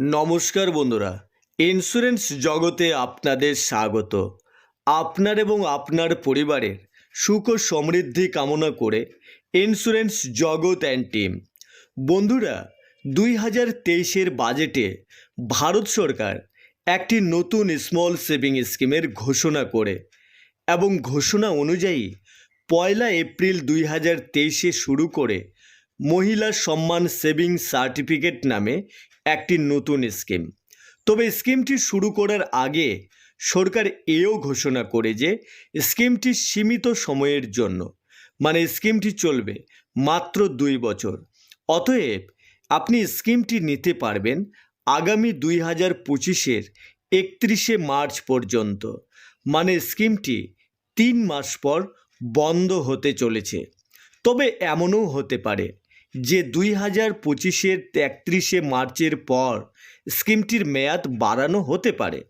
নমস্কার বন্ধুরা ইন্স্যুরেন্স জগতে আপনাদের স্বাগত। আপনার এবং আপনার পরিবারের সুখ ও সমৃদ্ধি কামনা করে ইন্স্যুরেন্স জগৎ অ্যান্ড টিম বন্ধুরা, দুই হাজার তেইশের বাজেটে ভারত সরকার একটি নতুন স্মল সেভিং স্কিমের ঘোষণা করে এবং ঘোষণা অনুযায়ী পয়লা এপ্রিল দুই হাজার তেইশে শুরু করে মহিলা সম্মান সেভিং সার্টিফিকেট নামে একটি নতুন স্কিম। তবে স্কিমটি শুরু করার আগে সরকার এও ঘোষণা করে যে স্কিমটি সীমিত সময়ের জন্য মানে স্কিমটি চলবে মাত্র দুই বছর। অতএব আপনি স্কিমটি নিতে পারবেন আগামী দুই হাজার পঁচিশের একত্রিশে মার্চ পর্যন্ত মানে স্কিমটি তিন মাস পর বন্ধ হতে চলেছে। তবে এমনও হতে পারে যে দুই হাজার পঁচিশের একত্রিশে মার্চের পর স্কিমটির মেয়াদ বাড়ানো হতে পারে।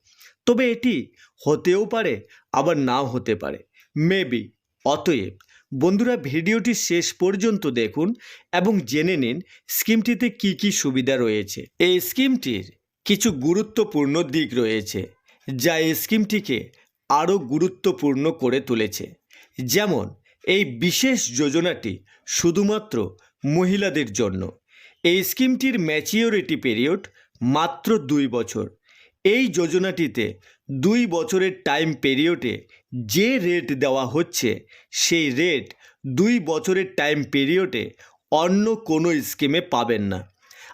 তবে এটি হতেও পারে, আবার নাও হতে পারে। মেবি অতএব, বন্ধুরা ভিডিওটি শেষ পর্যন্ত দেখুন এবং জেনে নিন স্কিমটিতে কি কি সুবিধা রয়েছে। এই স্কিমটির কিছু গুরুত্বপূর্ণ দিক রয়েছে, যা এই স্কিমটিকে আরও গুরুত্বপূর্ণ করে তুলেছে। যেমন, এই বিশেষ যোজনাটি শুধুমাত্র মহিলাদের জন্য। এই স্কিমটির ম্যাচিওরিটি পিরিয়ড মাত্র দুই বছর। এই যোজনাটিতে দুই বছরের টাইম পিরিয়ডে যে রেট দেওয়া হচ্ছে, সেই রেট দুই বছরের টাইম পিরিয়ডে অন্য কোনো স্কিমে পাবেন না।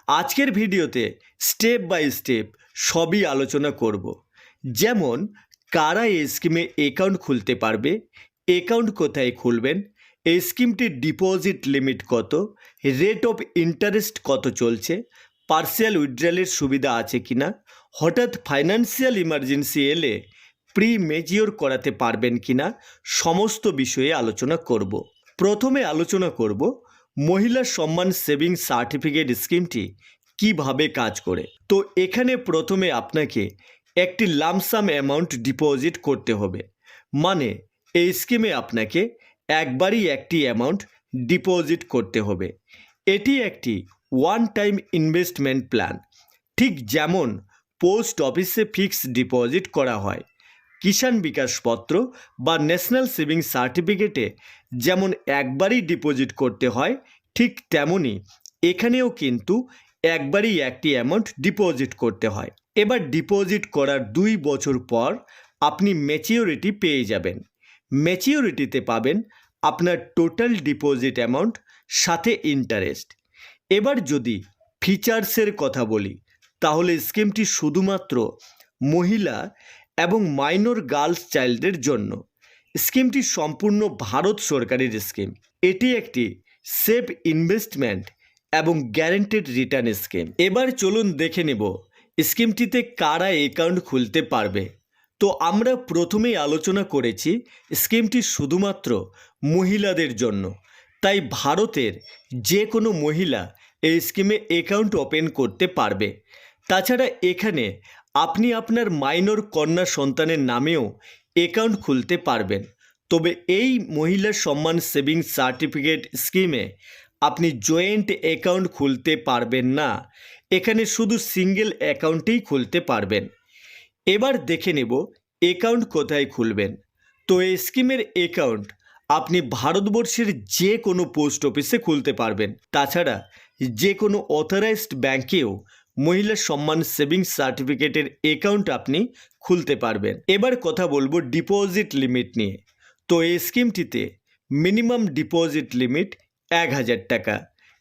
আজকের ভিডিওতে স্টেপ বাই স্টেপ সবই আলোচনা করব। যেমন, কারা এই স্কিমে অ্যাকাউন্ট খুলতে পারবে অ্যাকাউন্ট কোথায় খুলবেন এই স্কিমটির ডিপোজিট লিমিট কত? রেট অফ ইন্টারেস্ট কত চলছে? পার্সিয়াল উইথড্রয়ালের সুবিধা আছে কি না হঠাৎ ফাইন্যান্সিয়াল ইমার্জেন্সি এলে প্রি মেজিওর করাতে পারবেন কি না সমস্ত বিষয়ে আলোচনা করব। প্রথমে আলোচনা করব মহিলা সম্মান সেভিং সার্টিফিকেট স্কিমটি কীভাবে কাজ করে। তো এখানে প্রথমে আপনাকে একটি লামসাম অ্যামাউন্ট ডিপোজিট করতে হবে। মানে এই স্কিমে আপনাকে একবারই একটি অ্যামাউন্ট ডিপোজিট করতে হবে। এটি একটি ওয়ান টাইম ইনভেস্টমেন্ট প্ল্যান ঠিক যেমন পোস্ট অফিসে ফিক্সড ডিপোজিট করা হয়, কিষাণ বিকাশ পত্র বা ন্যাশনাল সেভিং সার্টিফিকেটে যেমন একবারই ডিপোজিট করতে হয়, ঠিক তেমনই এখানেও কিন্তু একবারই একটি অ্যামাউন্ট ডিপোজিট করতে হয়। এবার ডিপোজিট করার দুই বছর পর আপনি ম্যাচিওরিটি পেয়ে যাবেন। ম্যাচিওরিটিতে পাবেন আপনার টোটাল ডিপোজিট অ্যামাউন্ট সাথে ইন্টারেস্ট এবার যদি ফিচার্সের কথা বলি, তাহলে স্কিমটি শুধুমাত্র মহিলা এবং মাইনর গার্লস চাইল্ডদের জন্য। স্কিমটি সম্পূর্ণ ভারত সরকারের স্কিম এটি একটি সেফ ইনভেস্টমেন্ট এবং গ্যারেন্টেড রিটার্ন স্কিম এবার চলুন দেখে নেব স্কিমটিতে কারা অ্যাকাউন্ট খুলতে পারবে। তো আমরা প্রথমেই আলোচনা করেছি স্কিমটি শুধুমাত্র মহিলাদের জন্য। তাই ভারতের যে কোনো মহিলা এই স্কিমে অ্যাকাউন্ট ওপেন করতে পারবে। তাছাড়া এখানে আপনি আপনার মাইনর কন্যা সন্তানের নামেও অ্যাকাউন্ট খুলতে পারবেন। তবে এই মহিলা সম্মান সেভিংস সার্টিফিকেট স্কিমে আপনি জয়েন্ট অ্যাকাউন্ট খুলতে পারবেন না। এখানে শুধু সিঙ্গেল অ্যাকাউন্টেই খুলতে পারবেন। এবার দেখে নেব অ্যাকাউন্ট কোথায় খুলবেন। তো এই স্কিমের অ্যাকাউন্ট আপনি ভারতবর্ষের যে কোনো পোস্ট অফিসে খুলতে পারবেন। তাছাড়া যে কোনো অথরাইজড ব্যাংকেও মহিলা সম্মান সেভিংস সার্টিফিকেটের অ্যাকাউন্ট আপনি খুলতে পারবেন। এবার কথা বলব ডিপোজিট লিমিট নিয়ে। তো এই স্কিমটিতে মিনিমাম ডিপোজিট লিমিট এক হাজার টাকা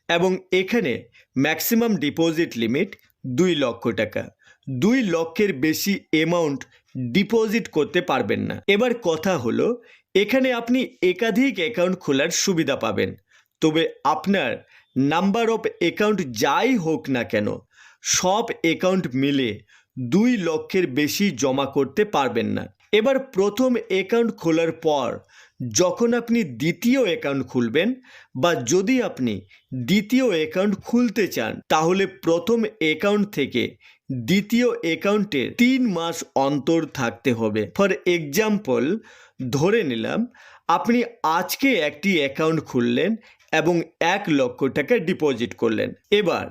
এবং এখানে ম্যাক্সিমাম ডিপোজিট লিমিট দুই লক্ষ টাকা। দুই লক্ষের বেশি অ্যামাউন্ট ডিপোজিট করতে পারবেন না। এবার কথা হলো, এখানে আপনি একাধিক অ্যাকাউন্ট খোলার সুবিধা পাবেন। তবে আপনার নাম্বার অফ অ্যাকাউন্ট যাই হোক না কেন, সব অ্যাকাউন্ট মিলে দুই লক্ষের বেশি জমা করতে পারবেন না। এবার প্রথম অ্যাকাউন্ট খোলার পর, যখন আপনি দ্বিতীয় অ্যাকাউন্ট খুলবেন বা যদি আপনি দ্বিতীয় অ্যাকাউন্ট খুলতে চান, তাহলে প্রথম অ্যাকাউন্ট থেকে দ্বিতীয় অ্যাকাউন্টের তিন মাস অন্তর থাকতে হবে। ফর এক্সাম্পল ধরে নিলাম, আপনি আজকে একটি অ্যাকাউন্ট খুললেন এবং এক লক্ষ টাকা ডিপোজিট করলেন। এবার,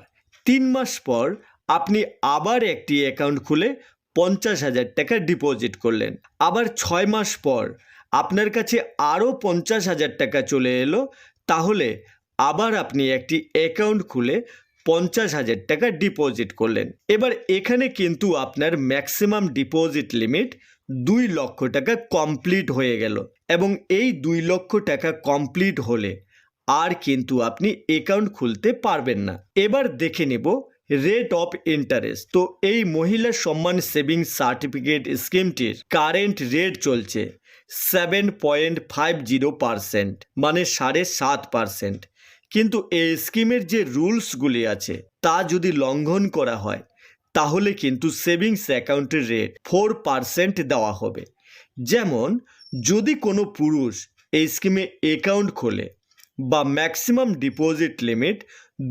তিন মাস পর আপনি আবার একটি অ্যাকাউন্ট খুলে পঞ্চাশ হাজার টাকা ডিপোজিট করলেন। আবার ছয় মাস পর আপনার কাছে আরও পঞ্চাশ হাজার টাকা চলে এলো, তাহলে আবার আপনি একটি অ্যাকাউন্ট খুলে পঞ্চাশ হাজার টাকা ডিপোজিট করলেন। এবার এখানে কিন্তু আপনার ম্যাক্সিমাম ডিপোজিট লিমিট দুই লক্ষ টাকা কমপ্লিট হয়ে গেল এবং এই দুই লক্ষ টাকা কমপ্লিট হলে আর কিন্তু আপনি অ্যাকাউন্ট খুলতে পারবেন না। এবার দেখে নেব রেট অফ ইন্টারেস্ট তো এই মহিলা সম্মান সেভিং সার্টিফিকেট স্কিমটির কারেন্ট রেট চলছে seven point five zero percent মানে সাড়ে সাত পারসেন্ট কিন্তু এই স্কিমের যে রুলসগুলি আছে, তা যদি লঙ্ঘন করা হয়, তাহলে কিন্তু সেভিংস অ্যাকাউন্টের রেট ফোর পারসেন্ট দেওয়া হবে। যেমন, যদি কোনো পুরুষ এই স্কিমে অ্যাকাউন্ট খোলে বা ম্যাক্সিমাম ডিপোজিট লিমিট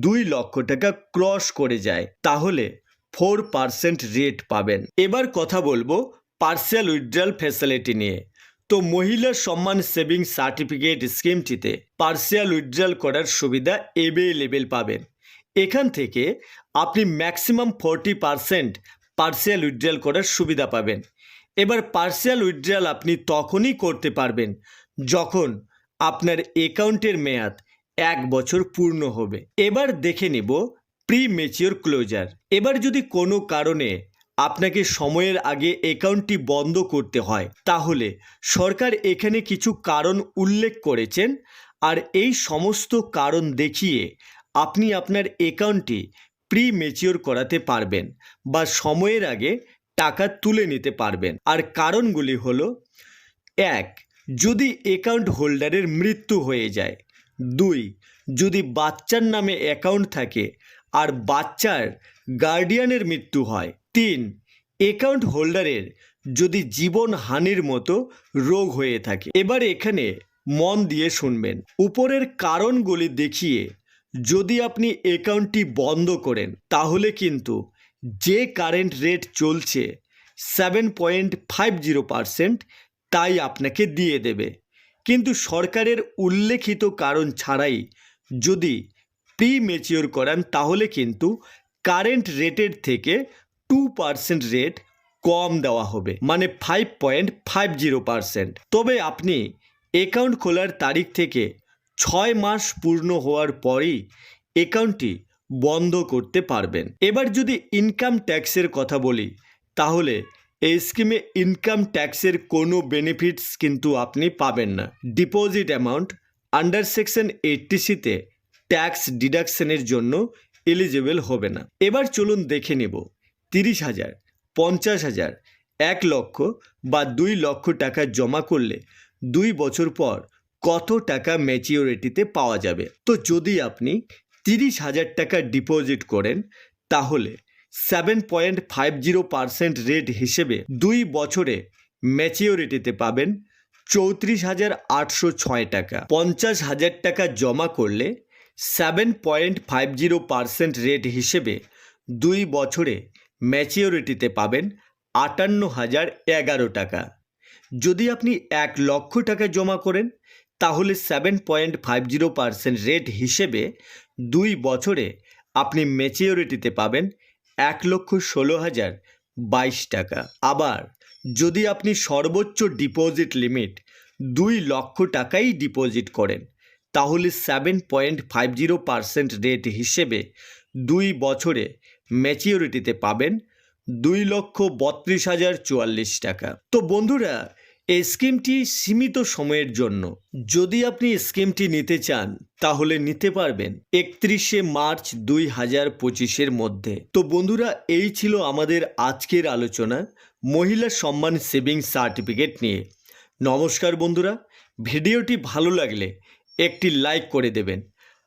দুই লক্ষ টাকা ক্রস করে যায়, তাহলে ফোর পারসেন্ট রেট পাবেন। এবার কথা বলব পার্সিয়াল উইথড্রয়াল ফ্যাসিলিটি নিয়ে। তো মহিলা সম্মান সেভিং সার্টিফিকেট স্কিমটিতে পার্সিয়াল উইথড্রয়াল করার সুবিধা এভেলেবেল পাবেন। এখান থেকে আপনি maximum forty percent partial withdrawal করার সুবিধা পাবেন। এবার পার্সিয়াল উইথড্রয়াল আপনি তখনই করতে পারবেন যখন আপনার অ্যাকাউন্টের মেয়াদ এক বছর পূর্ণ হবে। এবার দেখে নেব প্রি মেচিওর ক্লোজার এবার যদি কোনো কারণে আপনাকে সময়ের আগে অ্যাকাউন্টটি বন্ধ করতে হয়। তাহলে সরকার এখানে কিছু কারণ উল্লেখ করেছেন আর এই সমস্ত কারণ দেখিয়ে আপনি আপনার অ্যাকাউন্টটি প্রি মেচিওর করাতে পারবেন বা সময়ের আগে টাকা তুলে নিতে পারবেন। আর কারণগুলি হল, এক, যদি অ্যাকাউন্ট হোল্ডারের মৃত্যু হয়ে যায়। দুই, যদি বাচ্চার নামে অ্যাকাউন্ট থাকে আর বাচ্চার গার্ডিয়ানের মৃত্যু হয়। তিন অ্যাকাউন্ট হোল্ডারের যদি জীবন হানির মতো রোগ হয়ে থাকে। এবার এখানে মন দিয়ে শুনবেন। উপরের কারণগুলি দেখিয়ে যদি আপনি অ্যাকাউন্টটি বন্ধ করেন, তাহলে কিন্তু যে কারেন্ট রেট চলছে seven point five zero percent তাই আপনাকে দিয়ে দেবে। কিন্তু সরকারের উল্লেখিত কারণ ছাড়াই যদি প্রি মেচিওর করান, তাহলে কিন্তু কারেন্ট রেটের থেকে টু পার্সেন্ট রেট কম দেওয়া হবে। মানে five point five zero percent তবে আপনি অ্যাকাউন্ট খোলার তারিখ থেকে ছয় মাস পূর্ণ হওয়ার পরই অ্যাকাউন্টটি বন্ধ করতে পারবেন। এবার যদি ইনকাম ট্যাক্সের কথা বলি, তাহলে এই স্কিমে ইনকাম ট্যাক্সের কোনো বেনিফিটস কিন্তু আপনি পাবেন না। Deposit amount under section eighty সিতে ট্যাক্স ডিডাকশনের জন্য এলিজিবল হবে না। এবার চলুন দেখে নেব। তিরিশ হাজার, পঞ্চাশ হাজার, এক লক্ষ বা দুই লক্ষ টাকা জমা করলে দুই বছর পর কত টাকা ম্যাচিওরিটিতে পাওয়া যাবে? তো যদি আপনি তিরিশ হাজার টাকা ডিপোজিট করেন, তাহলে seven point five zero percent rate হিসেবে দুই বছরে ম্যাচিওরিটিতে পাবেন চৌত্রিশ হাজার আটশো ছয় টাকা। পঞ্চাশ হাজার টাকা জমা করলে seven point five zero percent rate হিসেবে দুই বছরে ম্যাচিওরিটিতে পাবেন আটান্ন হাজার এগারো টাকা। যদি আপনি এক লক্ষ টাকা জমা করেন, তাহলে seven point five zero percent rate হিসেবে দুই বছরে আপনি ম্যাচিওরিটিতে পাবেন এক লক্ষ ষোলো হাজার বাইশ টাকা। আবার যদি আপনি সর্বোচ্চ ডিপোজিট লিমিট দুই লক্ষ টাকাই ডিপোজিট করেন, তাহলে seven point five zero percent rate হিসেবে দুই বছরে ম্যাচিওরিটিতে পাবেন দুই লক্ষ বত্রিশ হাজার চুয়াল্লিশ টাকা। তো বন্ধুরা, এই স্কিমটি সীমিত সময়ের জন্য। যদি আপনি স্কিমটি নিতে চান, তাহলে নিতে পারবেন একত্রিশে মার্চ দুই হাজার পঁচিশের মধ্যে। তো বন্ধুরা, এই ছিল আমাদের আজকের আলোচনা মহিলা সম্মান সেভিং সার্টিফিকেট নিয়ে। নমস্কার বন্ধুরা, ভিডিওটি ভালো লাগলে একটি লাইক করে দেবেন।